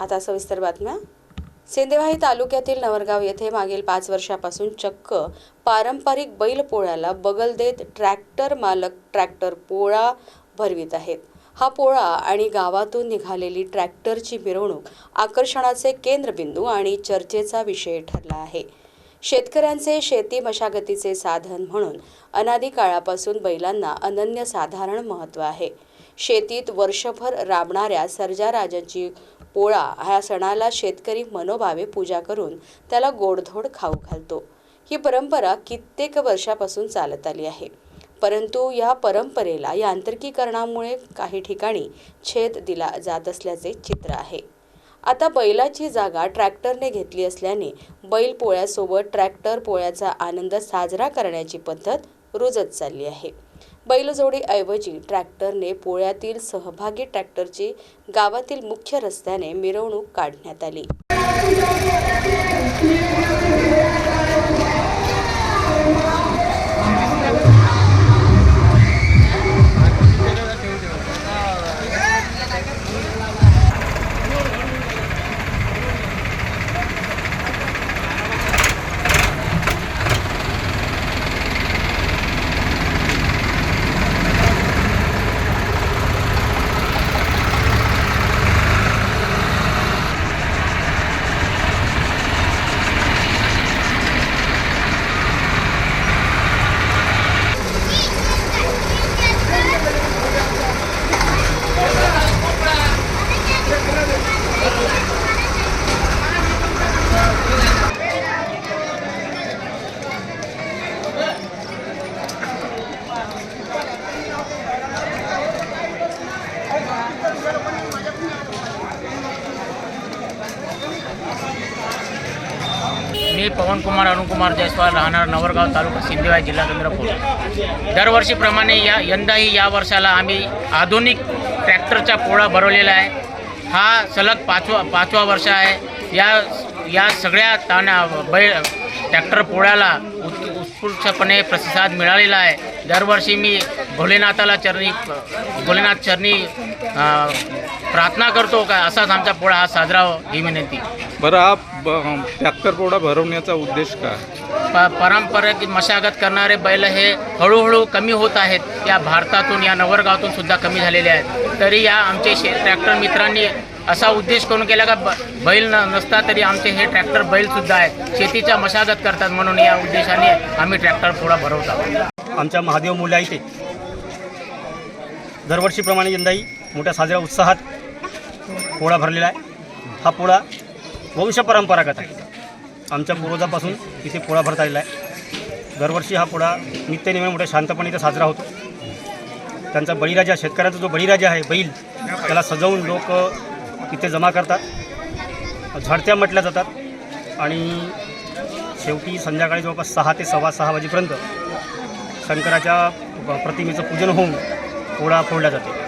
आता सविस्तर बातम्या. सिंदेवाही तालुक्यातील नवरगाव येथे मागील पाच वर्षापासून चक्क पारंपरिक बैलपोळ्याला बगल देत ट्रॅक्टर मालक ट्रॅक्टर पोळा भरवित आहेत. हा पोळा आणि गावातून निघालेली ट्रॅक्टरची मिरवणूक आकर्षणाचे केंद्रबिंदू आणि चर्चेचा विषय ठरला आहे. शेतकऱ्यांचे शेती मशागतीचे साधन म्हणून अनादी काळापासून बैलांना अनन्यसाधारण महत्त्व आहे. शेतीत वर्षभर राबणाऱ्या सर्जाराजांची पोळा ह्या सणाला शेतकरी मनोभावे पूजा करून त्याला गोडधोड खाऊ घालतो. ही परंपरा कित्येक वर्षापासून चालत आली आहे. परंतु या परंपरेला यांत्रिकीकरणामुळे काही ठिकाणी छेद दिला जात असल्याचे चित्र आहे. आता बैलाची जागा ट्रॅक्टरने घेतली असल्याने बैल पोळ्यासोबत ट्रॅक्टर पोळ्याचा आनंद साजरा करण्याची पद्धत रुजत चालली आहे. बैलजोडीऐवजी ट्रॅक्टरने पोळ्यातील सहभागी ट्रॅक्टरची गावातील मुख्य रस्त्याने मिरवणूक काढण्यात आली. मी पवनकुमार अरुणकुमार जयस्वाल राहणार नवरगाव तालुका सिंदेवाई जिल्हा चंद्रपूर. दरवर्षीप्रमाणे या यंदाही या वर्षाला आम्ही आधुनिक ट्रॅक्टरचा पोळा भरवलेला आहे. हा सलग पाचवा पाचवा वर्ष आहे. या या सगळ्या ताना बै ट्रॅक्टर पोळ्याला उत् उत्स्फूर्तपणे प्रतिसाद मिळालेला आहे. दरवर्षी मी भोलेनाथाला चरणी भोलेनाथ चरणी प्रार्थना करतो का असाच आमचा पोळा हा साजरा हो ही विनंती. बरं हा ट्रॅक्टर पोळा भरवण्याचा उद्देश काय? प पारंपरिक मशागत करणारे बैल हे हळूहळू कमी होत आहेत. या भारतातून या नवरगावातून सुद्धा कमी झालेले आहेत. तरी या आमचे शे ट्रॅक्टर मित्रांनी असा उद्देश करून केला का ब बैल न नसता तरी आमचे हे ट्रॅक्टर बैलसुद्धा आहेत. शेतीच्या मशागत करतात म्हणून या उद्देशाने आम्ही ट्रॅक्टर पोळा भरवतो. आमच्या महादेव मूल्य आहे ते. दरवर्षीप्रमाणे यंदाही मोठ्या साजऱ्या उत्साहात पोळा भरलेला आहे. हा पोळा वंशपरंपरागत आहे. आमच्या पूर्वजापासून इथे पोळा भरता आलेला आहे. दरवर्षी हा पोळा नित्यनेमी मोठ्या शांतपणे इथं साजरा होतो. त्यांचा बळीराजा शेतकऱ्यांचा जो बळीराजा आहे बैल त्याला सजवून लोक इथे जमा करतात. झडत्या म्हटल्या जातात. आणि शेवटी संध्याकाळी जवळपास सहा ते सव्वा सहा वाजेपर्यंत शंकराच्या प्रतिमेचं पूजन होऊन पोळा फोडला जाते.